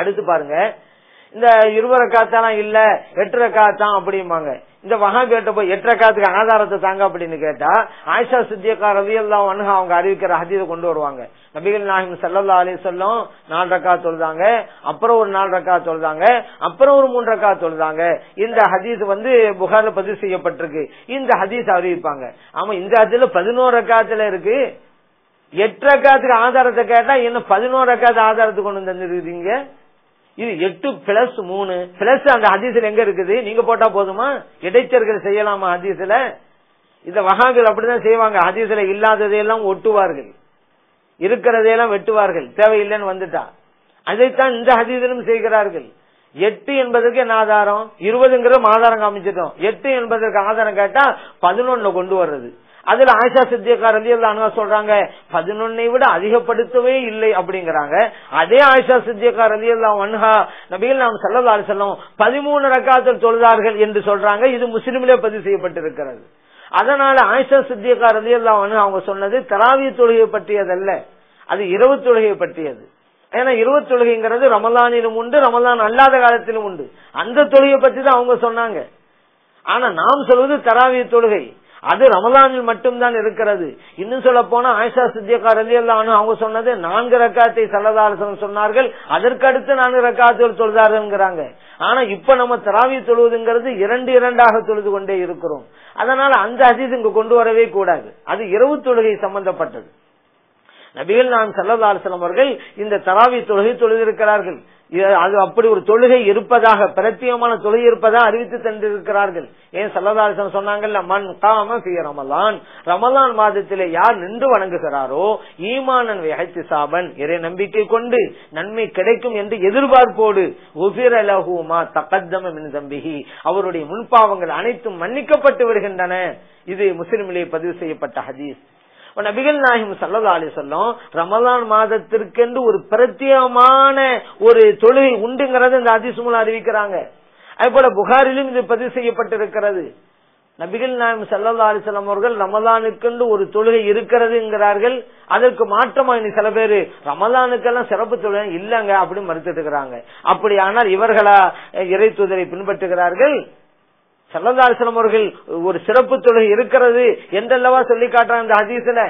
அடுத்து பாருங்க. இந்த இருபது ரக்காத்தாலாம் இல்ல எட்டு ரக்காத்தான் அப்படிம்பாங்க. இந்த வகாபிட்ட போய் எட்டு ரக்காத்துக்கு ஆதாரத்தை தாங்க அப்படின்னு கேட்டா ஆயிஷா சித்தியக்கா ரவி எல்லாம் அவங்க அறிவிக்கிற ஹதீதை கொண்டு வருவாங்க. நபிகள் நாயகம் செல்லல்லா அலி சொல்லும் நாலு ரக்கா தொழுதாங்க அப்புறம் ஒரு நாலு ரக்கா தொழுதாங்க அப்புறம் ஒரு மூன்று ரக்கா தொழுதாங்க இந்த ஹதீஸ் வந்து புகார்ல பதிவு செய்யப்பட்டிருக்கு. இந்த ஹதீஸ் அறிவிப்பாங்க. ஆமா இந்த ஹதீஸ்ல பதினோரு ரக்காத்துல இருக்கு. எட்டு ரக்காத்துக்கு ஆதாரத்தை கேட்டா என்ன பதினோரு ரக்காத்து ஆதாரத்தை கொண்டு வந்துருக்கீங்க இது எட்டு பிளஸ் மூணு. பிளஸ் அந்த ஹதீஸ்ல எங்க இருக்குது? நீங்க போட்டா போதுமா? இடைச்சர்கள் செய்யலாமா ஹதீஸ்ல? இந்த வகாங்கள் அப்படிதான் செய்வாங்க. ஹதீஸ்ல இல்லாததையெல்லாம் ஒட்டுவார்கள். இருக்கிறதையெல்லாம் வெட்டுவார்கள். தேவையில்லைன்னு வந்துட்டா. அதைத்தான் இந்த ஹதீஸிலும் செய்கிறார்கள். எட்டு என்பதற்கு என்ன ஆதாரம்? இருபதுங்கிற ஆதாரம் காமிச்சிட்டோம். எட்டு என்பதற்கு ஆதாரம் கேட்டா பதினொன்னு கொண்டு வர்றது. அதுல ஆயிஷா சித்தியக்கா ரலி அனுவா சொல்றாங்க பதினொன்னை விட அதிகப்படுத்தவே இல்லை அப்படிங்கிறாங்க. அதே ஆயிஷா சித்தியக்கா ரலி அல்லா ஒன்ஹா நபிகள் நாம் சல்லா செல்லும் பதிமூணு ரக்காத்தில் தொழுதார்கள் என்று சொல்றாங்க. இது முஸ்லிமிலே பதிவு செய்யப்பட்டிருக்கிறது. அதனால ஆயிஷா சித்தியக்கா ரலி அல்லா அவங்க சொன்னது தராவிய தொழுகை பற்றியதல்ல. அது இரவு தொழுகை பற்றியது. ஏன்னா இருபது தொழுகைங்கிறது ரமலானிலும் உண்டு ரமலான் அல்லாத காலத்திலும் உண்டு. அந்த தொழுகை பற்றி தான் அவங்க சொன்னாங்க. ஆனா நாம் சொல்வது தராவிய தொழுகை. அது ரமலானில் மட்டும்தான் இருக்கிறது. இன்னும் சொல்ல போனா ஆயிஷா சித்தியக்கா ரலி அல்லானு அவங்க சொன்னது நான்கு ரக்காத்தை சல்லதாரசன் சொன்னார்கள் அதற்கு அடுத்து நான்கு ரக்காத்துகள் தொழுதாருங்கிறாங்க ஆனா இப்ப நம்ம தராவி தொழுவதுங்கிறது இரண்டு இரண்டாக தொழுது கொண்டே இருக்கிறோம். அதனால அந்த அதிது இங்கு கொண்டு வரவே கூடாது. அது இரவு தொழுகை சம்பந்தப்பட்டது. நபிகள் நான் சல்லதாசனம் அவர்கள் இந்த தராவி தொழுகை தொழுதிருக்கிறார்கள். அது அப்படி ஒரு தொழுகை இருப்பதாக பிரத்தியமான தொழுகை இருப்பதாக அறிவித்து தந்திருக்கிறார்கள். ஏன் சல்லதாசன் சொன்னாங்கல்ல மண் காம ரமலான். ரமலான் மாதத்திலே யார் நின்று வணங்குகிறாரோ ஈமானன் வெஹத்தி சாபன் இறை நம்பிக்கை கொண்டு நன்மை கிடைக்கும் என்று எதிர்பார்ப்போடு உபிரலகுமா தகத்தம தம்பிகி அவருடைய முன்பாவங்கள் அனைத்தும் மன்னிக்கப்பட்டு வருகின்றன. இது முஸ்லிமிலே பதிவு செய்யப்பட்ட ஹதீஸ். நபிகள் நாயகம் சல்லா அலி சொல்லும் ரமலான் மாதத்திற்கென்று ஒரு பிரத்யேகமான ஒரு தொழுகை உண்டுங்கிறத இந்த அதிசுமூலம் அறிவிக்கிறாங்க. அதே போல புகாரிலும் இது பதிவு செய்யப்பட்டிருக்கிறது. நபிகள் நாயம் சல்லா அலிசல்லாம் அவர்கள் ரமலானுக்கென்று ஒரு தொழுகை இருக்கிறதுங்கிறார்கள். அதற்கு மாற்றமா இனி சில பேரு? ரமலானுக்கெல்லாம் சிறப்பு தொழுகை இல்லங்க அப்படின்னு மறுத்துட்டு இருக்கிறாங்க. அப்படி ஆனால் இவர்களா இறை தூதரை பின்பற்றுகிறார்கள்? சல்லதாசனம் அவர்கள் ஒரு சிறப்பு தொழுகை இருக்கிறது என்றல்லவா சொல்லி காட்டுறாங்க அந்த ஹதீஸ்ல.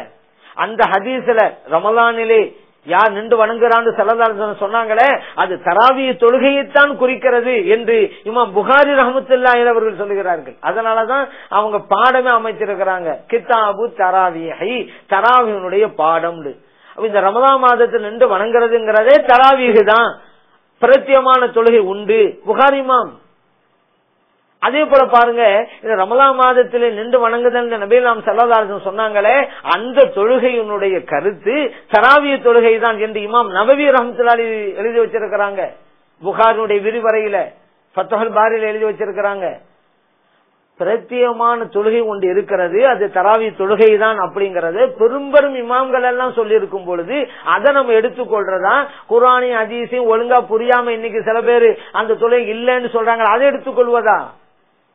அந்த ஹதீஸ்ல ரமலானிலே யார் நின்று வணங்குறான்னு சல்லதாசன் சொன்னாங்களே அது தராவிய தொழுகையைத்தான் குறிக்கிறது என்று இமாம் புகாரி ரஹமத்துல்லா அவர்கள் சொல்லுகிறார்கள். அதனாலதான் அவங்க பாடமே அமைச்சிருக்கிறாங்க. கித்தாபு தராவியை தராவியனுடைய பாடம் இந்த ரமதா மாதத்தில் நின்று வணங்குறதுங்கிறதே தராவிகு தான். பிரத்தியமான தொழுகை உண்டு. புகாரிமாம் அதே போல பாருங்க இந்த ரமலா மாதத்திலே நின்று வணங்குதல் நபீலாம் சல்லதாரசன் சொன்னாங்களே அந்த தொழுகையினுடைய கருத்து தராவிய தொழுகை தான் என்று இமாம் நபவி ரஹமத்துலாலி எழுதி வச்சிருக்கிறாங்க. புகாரினுடைய விரிவரையில பத்தகல் பாரியில் எழுதி வச்சிருக்கிறாங்க. பிரத்தியமான தொழுகை ஒன்று இருக்கிறது அது தராவி தொழுகை தான் அப்படிங்கறது. பெரும்பெரும் இமாம்கள் எல்லாம் சொல்லி இருக்கும் பொழுது அதை நம்ம எடுத்துக்கொள்றதா? குரானி அதிசயம் ஒழுங்கா புரியாம இன்னைக்கு சில பேரு அந்த தொழுகை இல்லைன்னு சொல்றாங்க அதை எடுத்துக்கொள்வதா?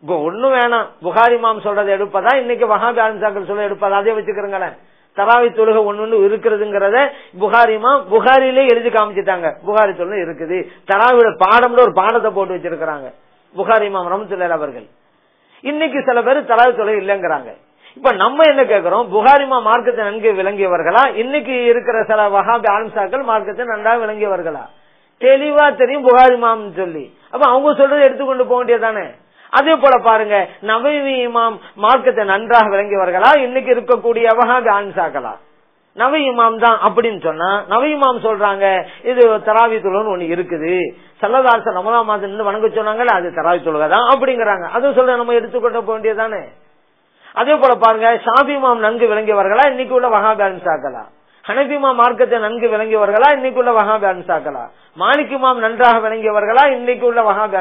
ஒண்ணும் வேணாம். புகாரி மாம் சொல்றதை எடுப்பதா? இன்னைக்கு வகாபி சாக்கள் சொல்ல எடுப்பதா? அதே வச்சுக்கிறங்களேன். தராவி தொழுக ஒண்ணு இருக்கிறதுங்கிறத புகாரிமா புகாரிலே எழுதி காமிச்சிட்டாங்க. புகாரி தொழுகை இருக்குது. தராவிட பாடம்ல ஒரு பாடத்தை போட்டு வச்சிருக்கிறாங்க. புகாரி மாம் ரமத்துல்லர் அவர்கள். இன்னைக்கு சில பேர் தராவி தொழுகை இல்லைங்கிறாங்க. இப்ப நம்ம என்ன கேக்குறோம்? புகாரிமா மார்க்கத்தை நன்கு விளங்கியவர்களா? இன்னைக்கு இருக்கிற சில வகாபி ஆன்சாக்கள் மார்க்கத்தை நன்றாக விளங்கியவர்களா? தெளிவா தெரியும் புகாரிமாம் சொல்லி. அப்ப அவங்க சொல்றதை எடுத்துக்கொண்டு போக வேண்டியதானே அதே போல பாருங்க நவீன இமாம் மார்க்கத்தை நன்றாக விளங்கியவர்களா? இன்னைக்கு இருக்கக்கூடிய வகாபி ஆலிம்சாக்களா நவ இமாம் தான் அப்படின்னு சொன்னா நவ இமாம் சொல்றாங்க இது தராவி தொழுன்னு ஒண்ணு இருக்குது. சல்லதாச ரமதா மாதம் நின்று வணங்க சொன்னாங்கல்ல அது தராவி தொழுகை தான் அப்படிங்கிறாங்க. அதுவும் சொல்ல நம்ம எடுத்துக்கொண்டு போக வேண்டியதானே அதே போல பாருங்க ஷாபிமாம் நன்கு விளங்கியவர்களா? இன்னைக்கு உள்ள வகாபி ஹனபிமா மார்க்கத்தை நன்கு விளங்கியவர்களா? இன்னைக்கு உள்ள வகாபி மாலிக்குமாம் நன்றாக விளங்கியவர்களா? இன்னைக்கு உள்ள வகாபி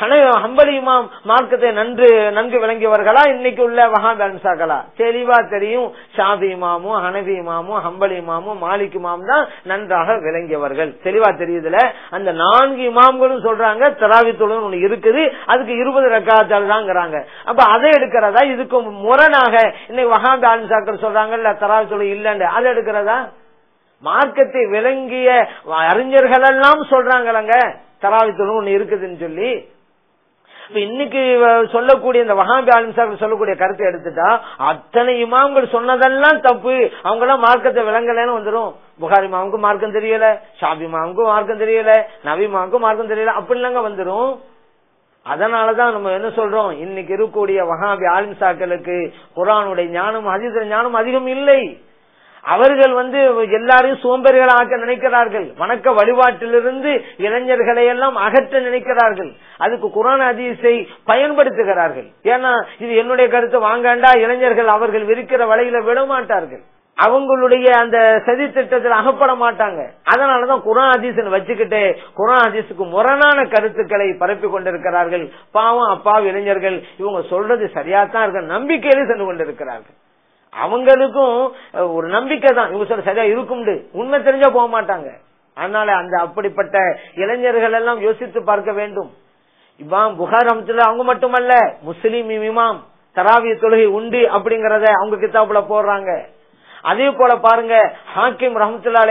ஹம்பலியுமாம் ஹம்பலி மார்க்கத்தை நன்று நன்கு விளங்கியவர்களா? இன்னைக்கு உள்ள வகாபன்சாக்களா தெளிவா தெரியும் ஷாபிமாமும் ஹனபிமாமும் ஹம்பலிமாமும் இமாமும் ஹம்பலி தான் நன்றாக விளங்கியவர்கள். தெளிவா தெரியுதுல? அந்த நான்கு இமாம்களும் சொல்றாங்க தராவித்துடன் ஒண்ணு இருக்குது அதுக்கு இருபது ரக்காத்தால் தான்ங்கிறாங்க அப்ப அதை எடுக்கிறதா? இதுக்கு முரணாக இன்னைக்கு வகாபன்சாக்கள் சொல்றாங்கல்ல தராவித்துடன் இல்லன்னு. அதை எடுக்கிறதா? மார்க்கத்தை விளங்கிய அறிஞர்கள் எல்லாம் சொல்றாங்களங்க தராவித்துடன் ஒண்ணு இருக்குதுன்னு சொல்லி. இன்னைக்கு சொல்லக்கூடிய இந்த வஹாபி ஆலிம்சாக்கள் சொல்லக்கூடிய கருத்தை எடுத்துட்டா அத்தனை இமாம்கள் சொன்னதெல்லாம் தப்பு. அவங்க எல்லாம் மார்க்கத்தை விளங்கலன்னு வந்துரும். புகாரி மாவுக்கும் மார்க்கம் தெரியல ஷாபி மாவுக்கும் மார்க்கம் தெரியல நவி மாவுக்கும் மார்க்கம் தெரியல அப்படிலாங்க வந்துரும். அதனாலதான் நம்ம என்ன சொல்றோம்? இன்னைக்கு இருக்கக்கூடிய வஹாபி ஆலிம்சாக்களுக்கு குரானுடைய ஞானம் அதிக ஞானம் அதிகம் இல்லை. அவர்கள் வந்து எல்லாரையும் சோம்பேறிகள் ஆக்க நினைக்கிறார்கள். வணக்க வழிபாட்டிலிருந்து இளைஞர்களை எல்லாம் அகற்ற நினைக்கிறார்கள். அதுக்கு குரான் அதிசை பயன்படுத்துகிறார்கள். ஏன்னா இது என்னுடைய கருத்து வாங்காண்டா இளைஞர்கள் அவர்கள் விரிக்கிற வலையில விடமாட்டார்கள். அவங்களுடைய அந்த சதி திட்டத்தில் அகப்பட மாட்டாங்க. அதனாலதான் குரான் அதிசன் வச்சுக்கிட்டு குரான் ஹதீஸுக்கு முரணான கருத்துக்களை பரப்பி கொண்டிருக்கிறார்கள். பாவம் அப்பாவி இளைஞர்கள் இவங்க சொல்றது சரியாத்தான் இருக்க. நம்பிக்கையிலே சென்று கொண்டிருக்கிறார்கள். அவங்களுக்கும் ஒரு நம்பிக்கை தான். இவங்க சொல்ல சரியா இருக்கும்னு உண்மை தெரிஞ்சா போக மாட்டாங்க. அதனால அந்த அப்படிப்பட்ட இளைஞர்கள் எல்லாம் யோசித்து பார்க்க வேண்டும். இமாம் புகார் அமைச்சர் அவங்க மட்டுமல்ல முஸ்லீம் இமாம் தராவிய தொழுகை உண்டு அப்படிங்கறத அவங்க கித்தாப்புல போடுறாங்க. அதே போல பாருங்க ஹாக்கிம் ரஹமத்துல்லா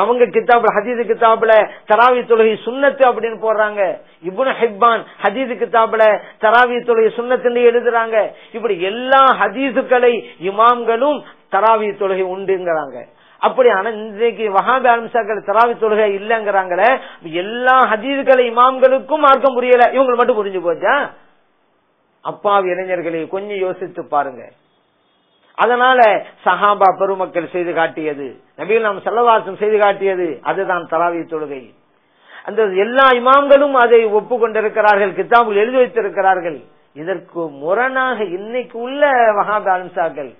அவங்க கித்தாப்ல ஹதீது கித்தாப்ல தராவி தொழுகை சுண்ணத்து அப்படின்னு போடுறாங்க. இப்னு ஹிப்பான் ஹதீது கித்தாப்ல தராவி தொழுகை சுண்ணத்துன்னு எழுதுறாங்க. இப்படி எல்லா ஹதீசுகளை இமாம்களும் தராவி தொழுகை உண்டுங்கிறாங்க. அப்படி ஆனா இன்றைக்கு வஹாபி அம்சாக்கள் தராவி தொழுகை இல்லங்கிறாங்களே எல்லா ஹதீதுகளை இமாம்களுக்கும் மார்க்கம் புரியல. இவங்க மட்டும் புரிஞ்சு போச்சா? அப்பாவி இளைஞர்களை கொஞ்சம் யோசித்து பாருங்க. அதனால சஹாபா பெருமக்கள் செய்து காட்டியது. நபிகள் நாம் செல்லவாசம் செய்து காட்டியது. அதுதான் தலாவி தொழுகை. அந்த எல்லா இமாம்களும் அதை ஒப்புக்கொண்டிருக்கிறார்கள் கித்தாபுல் எழுதி வைத்திருக்கிறார்கள். இதற்கு முரணாக இன்னைக்கு உள்ள வஹாபி அலிம்சாக்கள்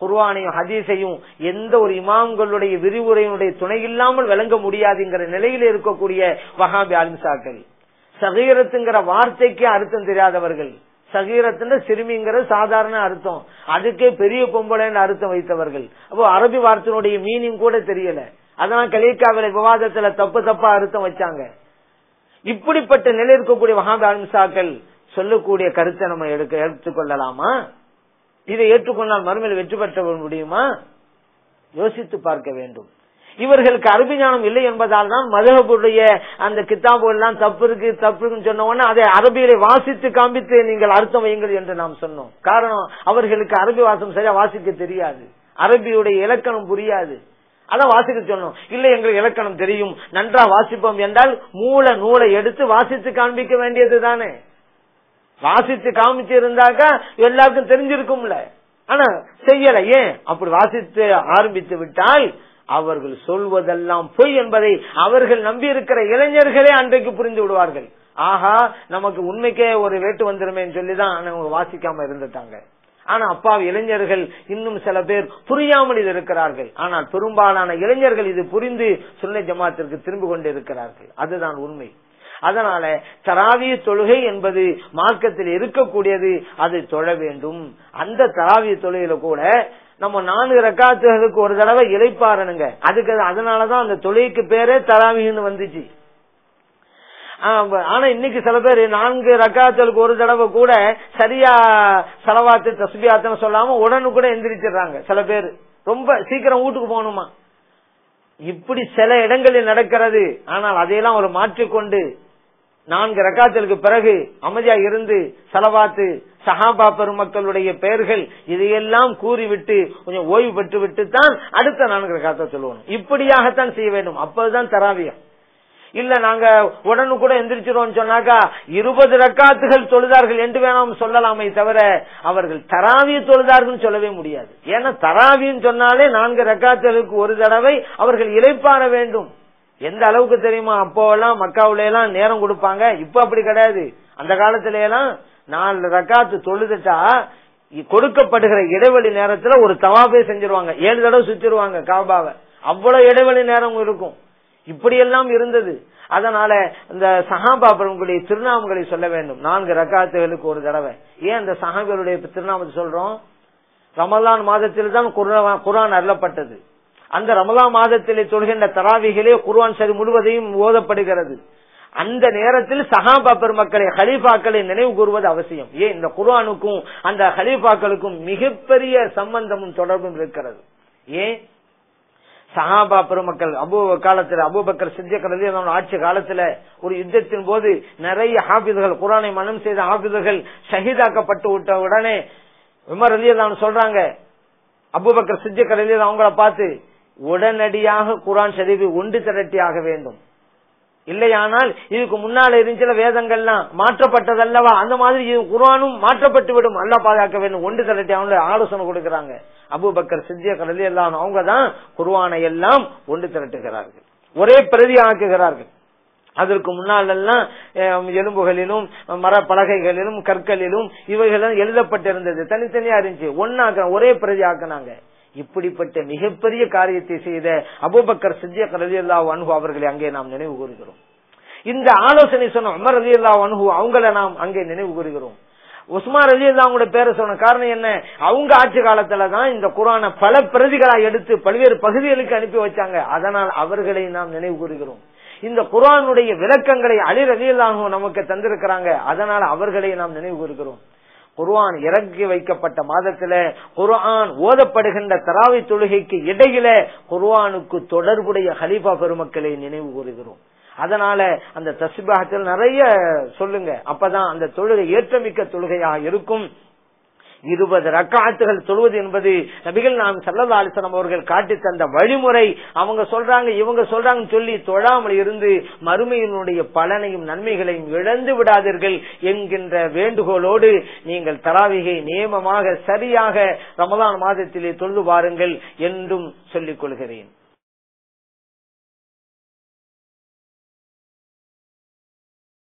குர்வானையும் ஹதீஸையும் எந்த ஒரு இமாம்களுடைய விரிவுரையினுடைய துணை இல்லாமல் விளங்க முடியாதுங்கிற நிலையில் இருக்கக்கூடிய வஹாபி அலிம்சாக்கள் சகீரத்துங்கிற வார்த்தைக்கு அர்த்தம் தெரியாதவர்கள். சகீரத்துல சிறுமிங்கிற சாதாரண அர்த்தம். அதுக்கே பெரிய பொம்பளைன்னு அர்த்தம் வைத்தவர்கள். அப்போ அரபி வார்த்தையினுடைய மீனிங் கூட தெரியல. அதனால கலீக்காவில விவாதத்துல தப்பு தப்பா அர்த்தம் வச்சாங்க. இப்படிப்பட்ட நிலை இருக்கக்கூடிய வஹாபி அலிம்சாக்கள் சொல்லக்கூடிய கருத்தை நம்ம எடுக்க எடுத்துக்கொள்ளலாமா? இதை ஏற்றுக்கொண்டால் மறுமையில் வெற்றி பெற்ற முடியுமா? யோசித்து பார்க்க வேண்டும். இவர்களுக்கு அரபி ஞானம் இல்லை என்பதால் தான் மதுகபுடைய அந்த கித்தாபுகள் எல்லாம் தப்பு இருக்கு தப்புன்னு சொன்ன உடனே அதை அரபியிலே வாசித்து காண்பித்து நீங்கள் அர்த்தம் வையுங்கள் என்று நாம் சொன்னோம். காரணம் அவர்களுக்கு அரபி வாசம் சரியா வாசிக்க தெரியாது. அரபியுடைய இலக்கணம் புரியாது. அதான் வாசிக்க சொன்னோம். இல்ல எங்களுக்கு இலக்கணம் தெரியும். நன்றா வாசிப்போம் என்றால் மூல நூலை எடுத்து வாசித்து காண்பிக்க வேண்டியது தானே. வாசித்து காமிச்சு இருந்தாக்கா எல்லாருக்கும் தெரிஞ்சிருக்கும்ல. ஆனா செய்யல. ஏன்? அப்படி வாசித்து ஆரம்பித்து விட்டால் அவர்கள் சொல்வதெல்லாம் பொய் என்பதை அவர்கள் நம்பி இருக்கிற இளைஞர்களே அன்றைக்கு புரிந்து விடுவார்கள். ஆஹா நமக்கு உண்மைக்கே ஒரு வேட்டு வந்துருமேன்னு சொல்லிதான் அவங்க வாசிக்காம இருந்துட்டாங்க. ஆனா அப்பா இளைஞர்கள் இன்னும் சில பேர் புரியாமல் இது இருக்கிறார்கள். ஆனால் பெரும்பாலான இளைஞர்கள் இது புரிந்து சுன்னை ஜமாத்திற்கு திரும்பிக் கொண்டு இருக்கிறார்கள். அதுதான் உண்மை. அதனால தராவிய தொழுகை என்பது மார்க்கத்தில் இருக்கக்கூடியது அதை தொழ வேண்டும். அந்த தராவிய தொழுகையில கூட நம்ம நான்கு ரக்காத்துகளுக்கு ஒரு தடவை இழைப்பாரணுங்க அதுக்கு அதனாலதான் அந்த தொழிலுக்கு பேரே தராவின்னு வந்துச்சு. ஆனா இன்னைக்கு சில பேர் நான்கு ரக்காத்துகளுக்கு ஒரு தடவை கூட சரியா செலவாத்து தஸ்பியாத்தன சொல்லாம உடனு கூட எந்திரிச்சிடுறாங்க சில பேர். ரொம்ப சீக்கிரம் வீட்டுக்கு போகணுமா? இப்படி சில இடங்களில் நடக்கிறது. ஆனால் அதையெல்லாம் ஒரு மாற்றிக்கொண்டு நான்கு ரக்காத்தலுக்கு பிறகு அமைதியா இருந்து செலவாத்து சஹாபா பெருமக்களுடைய பெயர்கள் இதையெல்லாம் கூறிவிட்டு கொஞ்சம் ஓய்வு பெற்று விட்டு தான் அடுத்த நான்கு காத்த சொல்லுவோம். இப்படியாகத்தான் செய்ய வேண்டும். அப்போதுதான் தராவியம். இல்ல நாங்க உடனு கூட எந்திரிச்சிருவோம் சொன்னாக்கா இருபது ரக்காத்துகள் தொழுதார்கள் என்று வேணாம் சொல்லலாமே தவிர அவர்கள் தராவிய தொழுதார்கள் சொல்லவே முடியாது. ஏன்னா தராவின்னு சொன்னாலே நான்கு ரக்காத்துகளுக்கு ஒரு தடவை அவர்கள் இழைப்பாற வேண்டும். எந்த அளவுக்கு தெரியுமா? அப்போ எல்லாம் மக்காவுல எல்லாம் நேரம் கொடுப்பாங்க. இப்ப அப்படி கிடையாது. அந்த காலத்துல எல்லாம் நாலு ரக்காத்து தொழுதுட்டா கொடுக்கப்படுகிற இடைவெளி நேரத்துல ஒரு தவாபே செஞ்சிருவாங்க. ஏழு தடவை சுத்திருவாங்க காபாவை. அவ்வளவு இடைவெளி நேரம் இருக்கும். இப்படியெல்லாம் இருந்தது. அதனால இந்த சகாபாபர்களுடைய திருநாமங்களை சொல்ல வேண்டும். நான்கு ரக்காத்துகளுக்கு ஒரு தடவை. ஏன் அந்த சகாபிகளுடைய திருநாமத்தை சொல்றோம்? ரமலான் மாதத்தில் தான் குரான் அருளப்பட்டது. அந்த ரமலான் மாதத்திலே தொழுகின்ற தராவிகளே குர்வான் சரி முழுவதையும் ஓதப்படுகிறது. அந்த நேரத்தில் சஹாபா பெருமக்களை ஹலீஃபாக்களை நினைவு கூறுவது அவசியம். ஏன்? இந்த குர்ஆனுக்கும் அந்த ஹலீஃபாக்களுக்கும் மிகப்பெரிய சம்பந்தமும் தொடர்பும் இருக்கிறது. ஏன்? சஹாபா பெருமக்கள் அபு காலத்துல அபுபக்கர் சித்திக் ஆட்சி காலத்துல ஒரு யுத்தத்தின் போது நிறைய ஹாபிதுகள் குரானை மனம் செய்த ஹாபிதுகள் ஷஹீதாக்கப்பட்டு விட்ட உடனே உமர் ரலியல்லாஹு சொல்றாங்க அபுபக்கர் சித்திக் அவங்கள பார்த்து உடனடியாக குரான் ஷரீஃபை ஒன்று திரட்டியாக வேண்டும். இல்லையானால் இதுக்கு முன்னால இருந்துச்சுல வேதங்கள்லாம் மாற்றப்பட்டதல்லவா? அந்த மாதிரி இது மாற்றப்பட்டு விடும் அல்ல பாதுகாக்க வேண்டும். ஒன்று திரட்டி அவங்க ஆலோசனை கொடுக்கிறாங்க. அபுபக்கர் சித்திய கடலி எல்லாம் அவங்க தான் குருவானை எல்லாம் ஒன்று திரட்டுகிறார்கள். ஒரே பிரதி ஆக்குகிறார்கள் அதற்கு முன்னாலெல்லாம் எலும்புகளிலும் மர பலகைகளிலும் கற்களிலும் இவைகளும் எழுதப்பட்டிருந்தது. தனித்தனியா இருந்துச்சு. ஒன்னாக்க ஒரே பிரதி ஆக்குனாங்க இப்படிப்பட்ட மிகப்பெரிய காரியத்தை செய்த அபூபக்கர் சித்திய அல்லா அன்ஹு அவர்களை அங்கே நாம் நினைவு கூறுகிறோம். இந்த ஆலோசனை சொன்ன அமர் ரவி அல்லா அன்ஹு அவங்கள நாம் அங்கே நினைவு கூறுகிறோம். உஸ்மான் அலி அவங்களோட பேரை சொன்ன காரணம் என்ன? அவங்க ஆட்சி காலத்துல தான் இந்த குரானை பல பிரதிகளா எடுத்து பல்வேறு பகுதிகளுக்கு அனுப்பி வச்சாங்க. அதனால் அவர்களை நாம் நினைவு கூறுகிறோம். இந்த குரானுடைய விளக்கங்களை அலி ரலியல்லாஹு நமக்கு தந்திருக்கிறாங்க. அதனால் அவர்களை நாம் நினைவு கூறுகிறோம். குர்ஆன் இறக்கி வைக்கப்பட்ட மாதத்துல குர்ஆன் ஓதப்படுகின்ற தராவி தொழுகைக்கு இடையில குர்ஆனுக்கு தொடர்புடைய ஹலீஃபா பெருமக்களை நினைவு கூறுகிறோம். அதனால அந்த தசிபாகத்தில் நிறைய சொல்லுங்க. அப்பதான் அந்த தொழுகை ஏற்றமிக்க தொழுகையாக இருக்கும். இருபது ரக்காத்துகள் தொழுவது என்பது நபிகள் நாம் சல்லல்லா அலிசனம் அவர்கள் காட்டி தந்த வழிமுறை. அவங்க சொல்றாங்க இவங்க சொல்றாங்கன்னு சொல்லி தொழாமல் இருந்து மறுமையினுடைய பலனையும் நன்மைகளையும் இழந்து விடாதீர்கள் என்கின்ற வேண்டுகோளோடு நீங்கள் தராவிகை நியமமாக சரியாக ரமலான் மாதத்திலே தொழுது வாருங்கள் என்றும் சொல்லிக் கொள்கிறேன்.